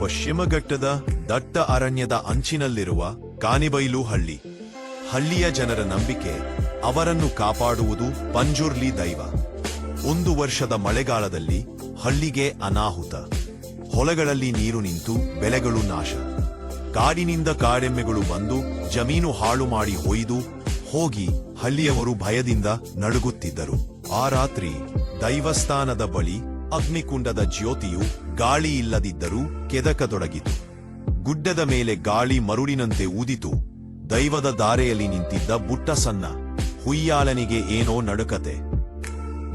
ಪಶ್ಚಿಮ ಘಟ್ಟದ ದಟ್ಟ ಅರಣ್ಯದ ಅಂಚಿನಲ್ಲಿರುವ ಕಾನಿಬೈಲು ಹಳ್ಳಿ. ಹಳ್ಳಿಯ ಜನರ ನಂಬಿಕೆ, ಅವರನ್ನು ಕಾಪಾಡುವುದು ಪಂಜುರ್ಲಿ ದೈವ. ಒಂದು ವರ್ಷದ ಮಳೆಗಾಲದಲ್ಲಿ ಹಳ್ಳಿಗೆ ಅನಾಹುತ. ಹೊಲಗಳಲ್ಲಿ ನೀರು ನಿಂತು ಬೆಳೆಗಳು ನಾಶ. ಕಾಡಿನಿಂದ ಕಾಡೆಮ್ಮೆಗಳು ಬಂದು ಜಮೀನು ಹಾಳು ಮಾಡಿ ಹೊಯ್ದು ಹೋಗಿ ಹಳ್ಳಿಯವರು ಭಯದಿಂದ ನಡುಗುತ್ತಿದ್ದರು. ಆ ರಾತ್ರಿ ದೈವಸ್ಥಾನದ ಬಳಿ ಅಗ್ನಿಕುಂಡದ ಜ್ಯೋತಿಯು ಗಾಳಿ ಇಲ್ಲದಿದ್ದರೂ ಗುಡ್ಡದ ಮೇಲೆ ಗಾಳಿ ಮರುಳಿನಂತೆ ಊದಿತು. ದೈವದ ದಾರೆಯಲ್ಲಿ ನಿಂತಿದ್ದ ಬುಟ್ಟ ಸಣ್ಣ, ಹುಯ್ಯಾಳನಿಗೆ ಏನೋ ನಡುಕತೆ.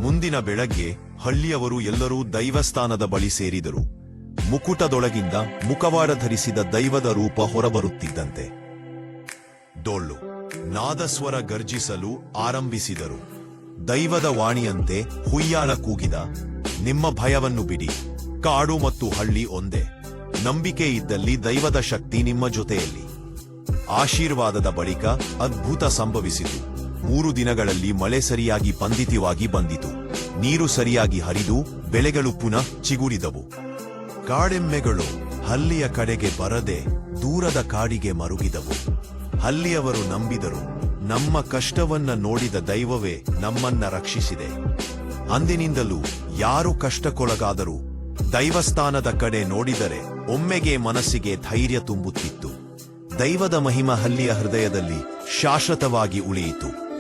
ಮುಂದಿನ ಬೆಳಗ್ಗೆ ಹಳ್ಳಿಯವರು ಎಲ್ಲರೂ ದೈವಸ್ಥಾನದ ಬಳಿ ಸೇರಿದರು. ಮುಕುಟದೊಳಗಿಂದ ಮುಖವಾಡ ಧರಿಸಿದ ದೈವದ ರೂಪ ಹೊರಬರುತ್ತಿದ್ದಂತೆ. ಡೊಳ್ಳು, ನಾದಸ್ವರ ಗರ್ಜಿಸಲು ಆರಂಭಿಸಿದರು. ದೈವದ ವಾಣಿಯಂತೆ ಹುಯ್ಯಾಲ ಕೂಗಿದ ನಿಮ್ಮ ಭಯವನ್ನು ಬಿಡಿ. ಕಾಡು ಮತ್ತು ಹಳ್ಳಿ ಒಂದೇ. ನಂಬಿಕೆ ಇದ್ದಲ್ಲಿ ದೈವದ ಶಕ್ತಿ ನಿಮ್ಮ ಜೊತೆಯಲ್ಲಿ. ಆಶೀರ್ವಾದದ ಬಳಿಕ ಅದ್ಭುತ ಸಂಭವಿಸಿತು. ಮೂರು ದಿನಗಳಲ್ಲಿ ಮಳೆ ಸರಿಯಾಗಿ ಪಂದಿತವಾಗಿ ಬಂದಿತು. ನೀರು ಸರಿಯಾಗಿ ಹರಿದು ಬೆಳೆಗಳು ಪುನಃ ಚಿಗುರಿದವು. ಕಾಡೆಮ್ಮೆಗಳು ಹಲ್ಲಿಯ ಕಡೆಗೆ ಬರದೆ ದೂರದ ಕಾಡಿಗೆ ಮರುಗಿದವು. ಹಲ್ಲಿಯವರು ನಂಬಿದರು, ನಮ್ಮ ಕಷ್ಟವನ್ನ ನೋಡಿದ ದೈವವೇ ನಮ್ಮನ್ನ ರಕ್ಷಿಸಿದೆ. ಅಂದಿನಿಂದಲೂ ಯಾರು ಕಷ್ಟಕ್ಕೊಳಗಾದರೂ ದೈವಸ್ಥಾನದ ಕಡೆ ನೋಡಿದರೆ ಒಮ್ಮೆಗೆ ಮನಸ್ಸಿಗೆ ಧೈರ್ಯ ತುಂಬುತ್ತಿತ್ತು. ದೈವದ ಮಹಿಮ ಹಳ್ಳಿಯ ಹೃದಯದಲ್ಲಿ ಶಾಶ್ವತವಾಗಿ ಉಳಿಯಿತು.